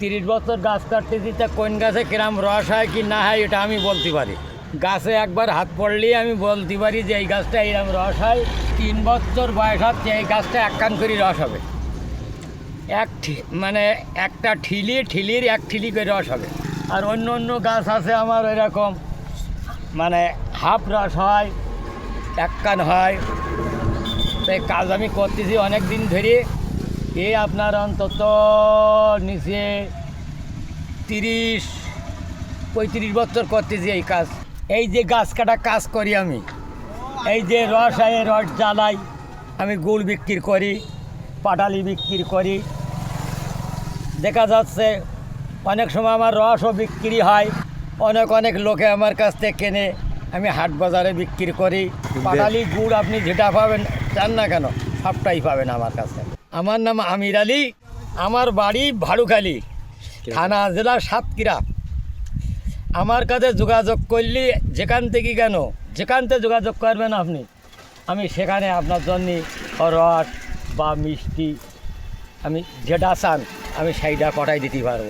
তিরিশ বছর গাছ কাটতে দিতে কোন গাছে কিরাম রস হয় কি না হয়, এটা আমি বলতে পারি। গাছে একবার হাত পড়লেই আমি বলতে পারি যে এই গাছটা এরকম রস হয়, তিন বছর বয়স হচ্ছে এই গাছটা এক কান করে রস হবে। এক মানে একটা ঠিলি, ঠিলির এক ঠিলি করে রস হবে। আর অন্য অন্য গাছ আছে আমার এরকম মানে হাফ রস হয়, এক কান হয়। তো এই কাজ আমি করতেছি অনেক দিন ধরে। এই আপনার অন্তত নিচে তিরিশ পঁয়ত্রিশ বছর করতেছি এই কাজ। এই যে গাছ কাটা কাজ করি আমি এই যে রস এই রস জ্বালাই আমি গুড় বিক্রি করি পাটালি বিক্রি করি। দেখা যাচ্ছে অনেক সময় আমার রসও বিক্রি হয় অনেক অনেক লোকে আমার কাছ থেকে কেনে আমি হাট বাজারে বিক্রি করি। পাটালি গুড় আপনি যেটা পাবেন চান না কেন সবটাই পাবেন আমার কাছে। আমার নাম আমির আলী, আমার বাড়ি ভাড়ুখালি, থানা জেলা সাতক্ষীরা। আমার কাছে যোগাযোগ করলে যেখান থেকে কেন? যেখান থেকে যোগাযোগ করবেন আপনি? আমি সেখানে আপনার জন্য রস বা মিষ্টি, আমি যেটা চান, আমি সেইটা কটাই দিতে পারব।